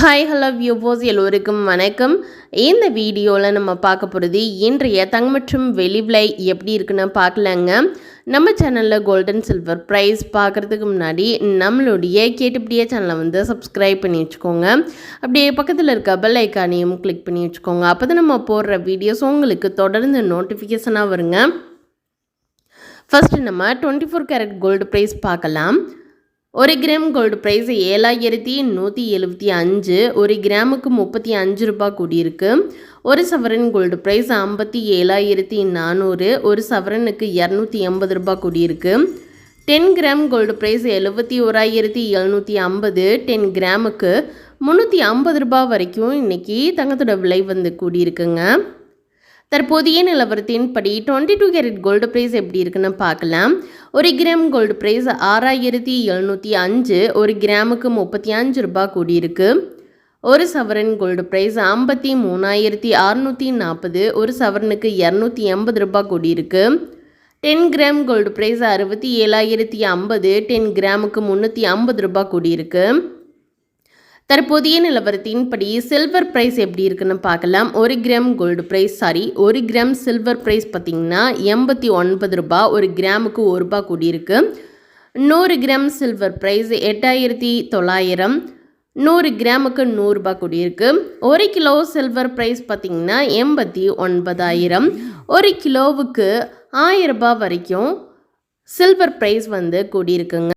Hi hello வியூபோஸ் எல்லோருக்கும் வணக்கம். இந்த வீடியோவில் நம்ம பார்க்க போகிறது இன்றைய தங்கம் மற்றும் வெளி விலை எப்படி இருக்குன்னு பார்க்கலாங்க. நம்ம சேனலில் கோல்டன் சில்வர் ப்ரைஸ் பார்க்குறதுக்கு முன்னாடி நம்மளுடைய கேட்டுப்படியே சேனலை வந்து சப்ஸ்கிரைப் பண்ணி வச்சுக்கோங்க. அப்படியே பக்கத்தில் இருக்க பெல் ஐக்கானையும் கிளிக் பண்ணி வச்சுக்கோங்க. அப்போ தான் நம்ம போடுற வீடியோஸ் உங்களுக்கு தொடர்ந்து நோட்டிஃபிகேஷனாக வருங்க. ஃபஸ்ட்டு நம்ம twenty four carat gold price பார்க்கலாம். ஒரு கிராம் கோல்டு ப்ரைஸ் ஏழாயிரத்தி நூற்றி எழுபத்தி அஞ்சு ஒரு கிராமுக்கு முப்பத்தி அஞ்சு ரூபாய் கூடியிருக்கு. ஒரு சவரன் கோல்டு ப்ரைஸ் ஐம்பத்தி ஏழாயிரத்தி நானூறு ஒரு சவரனுக்கு இரநூத்தி எண்பது ரூபாய் கூடியிருக்கு. டென் கிராம் கோல்டு ப்ரைஸ் எழுபத்தி ஓராயிரத்தி எழுநூற்றி ஐம்பது டென் கிராமுக்கு முந்நூற்றி ஐம்பது ரூபாய் வரைக்கும் இன்றைக்கி தங்கத்தோட விலை வந்து கூடியிருக்குங்க. தற்போதைய நிலவரத்தின்படி twenty two carat gold price எப்படி இருக்குன்னு பார்க்கலாம். ஒரு கிராம் கோல்டு ப்ரைஸ் ஆறாயிரத்தி எழுநூற்றி அஞ்சு ஒரு கிராமுக்கு முப்பத்தி அஞ்சு ரூபாய் கூடியிருக்கு. ஒரு சவரன் கோல்டு ப்ரைஸ் ஐம்பத்தி மூணாயிரத்தி அறுநூற்றி நாற்பது ஒரு சவரனுக்கு இரநூத்தி எண்பது ரூபாய் கூடியிருக்கு. டென் கிராம் கோல்டு ப்ரைஸ் அறுபத்தி ஏழாயிரத்தி ஐம்பது டென் கிராமுக்கு முந்நூற்றி ஐம்பது ரூபாய் கூடியிருக்கு. தற்போதைய நிலவரத்தின்படி சில்வர் ப்ரைஸ் எப்படி இருக்குன்னு பார்க்கலாம். ஒரு கிராம் கோல்டு ப்ரைஸ் சாரி ஒரு கிராம் சில்வர் ப்ரைஸ் பார்த்திங்கன்னா எண்பத்தி ஒன்பது ரூபாய் ஒரு கிராமுக்கு ஒரு ரூபா கூடியிருக்கு. நூறு கிராம் சில்வர் ப்ரைஸ் எட்டாயிரத்தி தொள்ளாயிரம். நூறு கிராமுக்கு நூறுரூபா கூடியிருக்கு. ஒரு கிலோ சில்வர் ப்ரைஸ் பார்த்திங்கன்னா எண்பத்தி ஒன்பதாயிரம். ஒரு கிலோவுக்கு ஆயிரம் ரூபாய் வரைக்கும் சில்வர் ப்ரைஸ் வந்து கூடியிருக்குங்க.